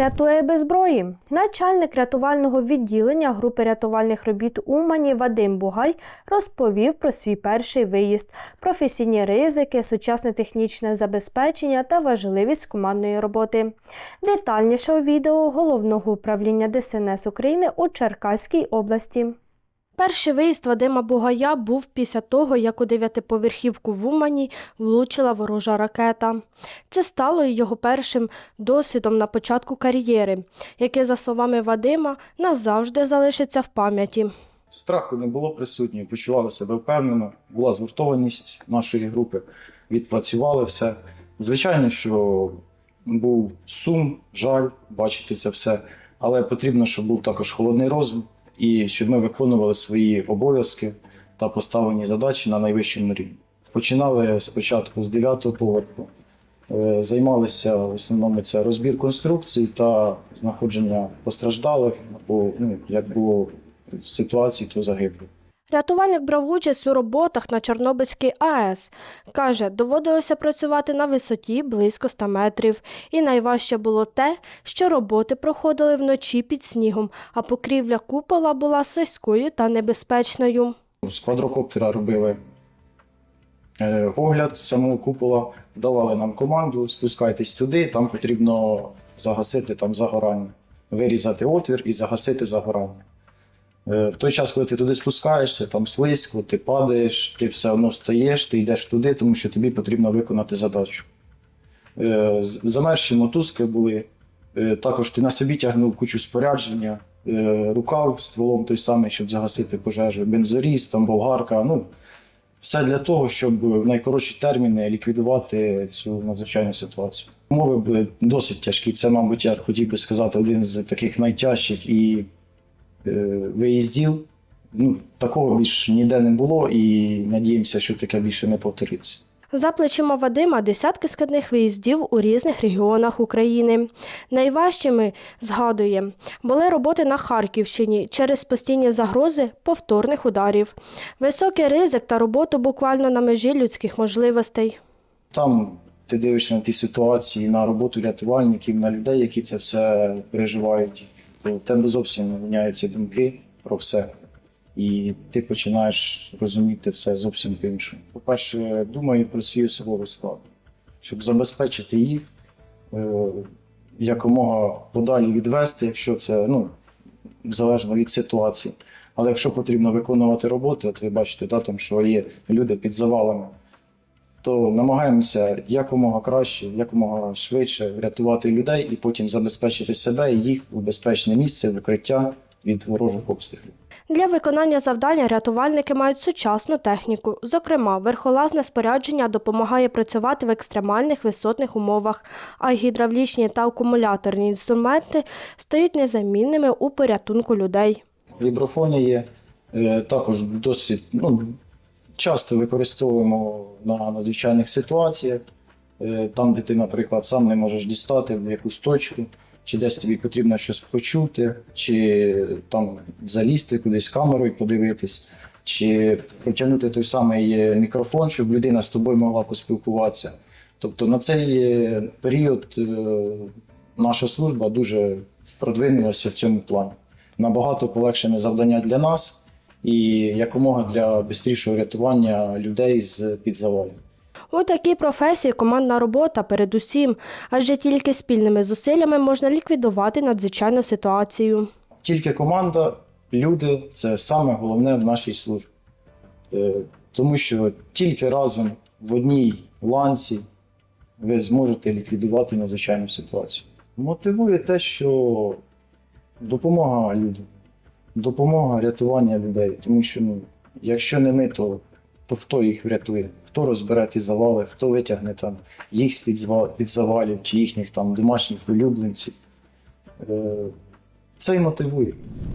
Рятує без зброї. Начальник рятувального відділення групи рятувальних робіт Умані Вадим Бугай розповів про свій перший виїзд, професійні ризики, сучасне технічне забезпечення та важливість командної роботи. Детальніше у відео головного управління ДСНС України у Черкаській області. Перший виїзд Вадима Бугая був після того, як у дев'ятиповерхівку в Умані влучила ворожа ракета. Це стало його першим досвідом на початку кар'єри, яке, за словами Вадима, назавжди залишиться в пам'яті. Страху не було присутньо, почували себе впевнено, була згуртованість нашої групи, відпрацювали все. Звичайно, що був сум, жаль бачити це все, але потрібно, щоб був також холодний розум і щоб ми виконували свої обов'язки та поставлені задачі на найвищому рівні. Починали спочатку з 9-го поверху, Е, займалися в основному це розбір конструкцій та знаходження постраждалих, або ну, як було в ситуації, то загиблих. Рятувальник брав участь у роботах на Чорнобильській АЕС. Каже, доводилося працювати на висоті близько 100 метрів. І найважче було те, що роботи проходили вночі під снігом, а покрівля купола була слизькою та небезпечною. З квадрокоптера робили е, огляд самого купола, давали нам команду, спускайтесь туди, там потрібно загасити там загорання, вирізати отвір і загасити загорання. Е, В той час, коли ти туди спускаєшся, там слизько, ти падаєш, ти все одно встаєш, ти йдеш туди, тому що тобі потрібно виконати задачу. Е, з- Замерзші мотузки були. Е, Також ти на собі тягнув кучу спорядження, рукав стволом той самий, щоб загасити пожежу, бензоріз, там болгарка. Ну, все для того, щоб в найкоротші терміни ліквідувати цю надзвичайну ситуацію. Умови були досить тяжкі. Це, мабуть, я хотів би сказати, один з таких найтяжчих і виїздів. Ну, такого більш ніде не було, і надіємося, що таке більше не повториться. За плечима Вадима десятки складних виїздів у різних регіонах України. Найважчими, згадує, були роботи на Харківщині через постійні загрози повторних ударів, високий ризик та роботу буквально на межі людських можливостей. Там ти дивишся на ті ситуації, на роботу рятувальників, на людей, які це все переживають. То в тебе зовсім міняються думки про все. І ти починаєш розуміти все зовсім по-іншому. По-перше, думаю про свій особовий склад, щоб забезпечити їх е, якомога подалі відвести, якщо це ну, залежно від ситуації. Але якщо потрібно виконувати роботи, от ви бачите, да, там, що є люди під завалами, то намагаємося якомога краще, якомога швидше врятувати людей і потім забезпечити себе і їх у безпечне місце викриття від ворожих обстрілів. Для виконання завдання рятувальники мають сучасну техніку. Зокрема, верхолазне спорядження допомагає працювати в екстремальних висотних умовах, а гідравлічні та акумуляторні інструменти стають незамінними у порятунку людей. Віброфони є е, також досить ну, часто використовуємо на надзвичайних ситуаціях. Е, Там, де ти, наприклад, сам не можеш дістати в якусь точку, чи десь тобі потрібно щось почути, чи там залізти кудись камерою подивитись, чи протягнути той самий е, мікрофон, щоб людина з тобою могла поспілкуватися. Тобто на цей е, період наша служба дуже продвинулася в цьому плані. Набагато полегшене завдання для нас і якомога для швидшого рятування людей з під завалів. У такій професії командна робота передусім, адже тільки спільними зусиллями можна ліквідувати надзвичайну ситуацію. Тільки команда, люди це саме головне в нашій службі. Е, Тому що тільки разом в одній ланці ви зможете ліквідувати надзвичайну ситуацію. Мотивує те, що допомога людям, допомога рятування людей. Тому що ну, якщо не ми, то, то хто їх врятує? Хто розбере ті завали, хто витягне там їх з-під завалів чи їхніх там домашніх улюбленців. Е, Це і мотивує.